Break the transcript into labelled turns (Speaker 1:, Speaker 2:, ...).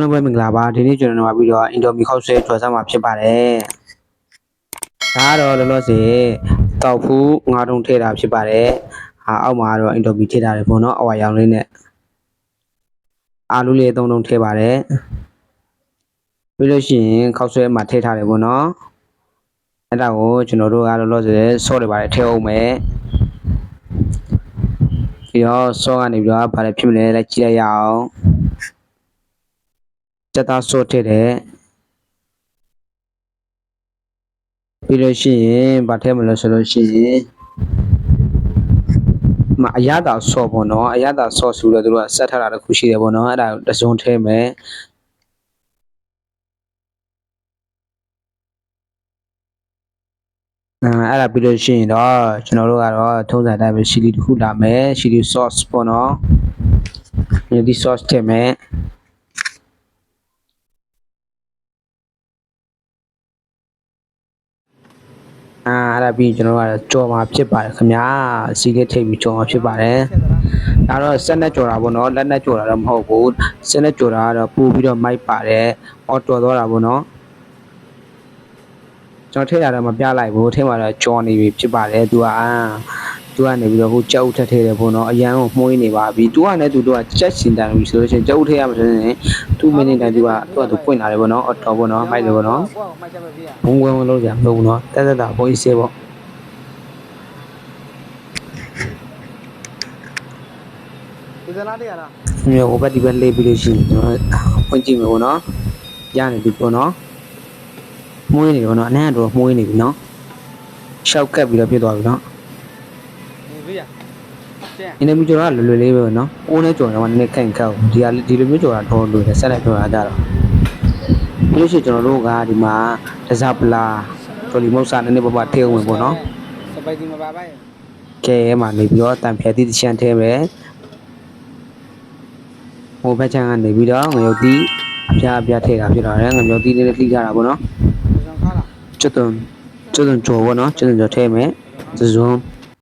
Speaker 1: လုံးပဲမင်္ဂလာပါဒီနေ့ကျွန်တော်တို့ကပြီးတော့အင်ဒိုမီခောက်ဆွဲထွားစားမှာဖြစ်ပါတယ်ဒါကတော့လောလောဆယ်တောက်ဖူးငါးတုံးထည့်တာဖြစ်ပါတယ်ဟာအောက်မှာကတော့အင်ဒိုမီထည့်ထားတယ်ပေါ့နော်အဝါရောင်လေးနဲ့အာလူလေးသုံးတုံးထည့်ပါတယ်ပြီးလို့ရှိရင်ခောက်ဆွဲမှာထည့်ထားတယ်ပေါ့နော်အဲ့ဒါကိုကျွန်တော်တို့ကလောလောဆယ်ဆော့နေပါတယ်ထည့်အောင်မယ်ပြီးတော့ဆော့ကနေပြီးတော့ဘာလဲဖြစ်မလဲလိုက်ကြည့်လိုက်ရအောင် စက်သားဆော့ထည့်တယ်ပြီးလို့ရှိရင်ဗာထဲမလို့ဆိုလို့ရှိရင်မအရသာဆော့ပေါ့နော်အရသာဆော့ဆိုတော့သူတို့ကစက်ထားတာတစ်ခုရှိတယ်ပေါ့နော်အဲ့ဒါကိုတစ်စုံထဲမယ်အဲအဲ့ဒါပြီးလို့ရှိရင်တော့ကျွန်တော်တို့ကတော့ထုံးစံတိုင်းပဲရှီလီတစ်ခုလာမယ်ရှီလီ sauce ပေါ့နော်ဒီ sauce ထည့်မယ် အာအဲ့ဒါပြီးကျွန်တော်တို့ကကြော်မှာဖြစ်ပါတယ်ခင်ဗျာစီလေးထိပ်ပြီးကြော်မှာဖြစ်ပါတယ်ဒါတော့စက်နဲ့ကြော်တာပေါ့နော်လက်နဲ့ကြော်တာတော့မဟုတ်ဘူးစက်နဲ့ကြော်တာကတော့ပို့ပြီးတော့မိုက်ပါတယ်အော်တော်တော့တာပေါ့နော်ကျွန်တော်ထည့်ရတော့မပြလိုက်ဘူးထည့်မှာတော့ကြော်နေပြီဖြစ်ပါတယ်သူကအာ သူကနေပြီးတော့ဟိုကြောက်ထက်ထဲတယ်ပေါ့နော်အရန်ကိုမှုန်းနေပါပြီသူကလည်းသူတို့ကချက်စင်တန်ပြီဆိုလို့ရှိရင်ကြောက်ထက်ရမှာဆိုရင်သူ့မိနစ်တိုင်းသူကသူ့ကသူပွင့်လာတယ်ပေါ့နော်အော်တော်ပေါ့နော်မိုက်တယ်ပေါ့နော်ဘုံဝင်ဝင်လို့ကြာမလို့နော်တက်တက်တာဘိုးကြီးစေးပေါ့
Speaker 2: ဒီကလာတရားလား
Speaker 1: မြေဟိုဘက်ဒီဘက်လေးပြီးလို့ရှိရင်ကျွန်တော်ဖွင့်ကြည့်မယ်ပေါ့နော်ရနေပြီပေါ့နော်မှုန်းနေတယ်ပေါ့နော်အနံ့ကတော့မှုန်းနေပြီနော်ရှောက်ကပ်ပြီးတော့ပြစ်သွားပြီနော် นาะ
Speaker 2: ဒီပြရကျန်
Speaker 1: အင်းလည်းမျိုးကြော်တာလွယ်လွယ်လေးပဲเนาะအိုးနဲ့ကြော်တော့နည်းနည်းခန့်ခန့်ဒီဟာဒီလိုမျိုးကြော်တာတော့လွယ်တယ်ဆက်လိုက်ကြော်တာကြတော့ပြီးလို့ရှိရင်ကျွန်တော်တို့ကဒီမှာတစားပလာတော်လီမုတ်စာနည်းနည်းပါးပါထည့်အောင်ပေါ့နော်
Speaker 2: စပိုက်ဒီမှာပါပါ
Speaker 1: ကဲမှာနေပြီးတော့တန်ဖြတ်တိတစ်ချမ်းထဲပဲဟိုဘက်ချမ်းကနေပြီးတော့ငရုတ်တီးအပြားအပြားထည့်တာဖြစ်တော့တယ်ငရုတ်တီးလေးလေးလှိကြတာပေါ့နော်
Speaker 2: ဒီဆောင်ခါလား
Speaker 1: ကျွတ်သွန်ကျွတ်သွန်ကြော်ပေါ့နော်ကျွတ်သွန်ကြော်ထဲမယ်ဇဇွန်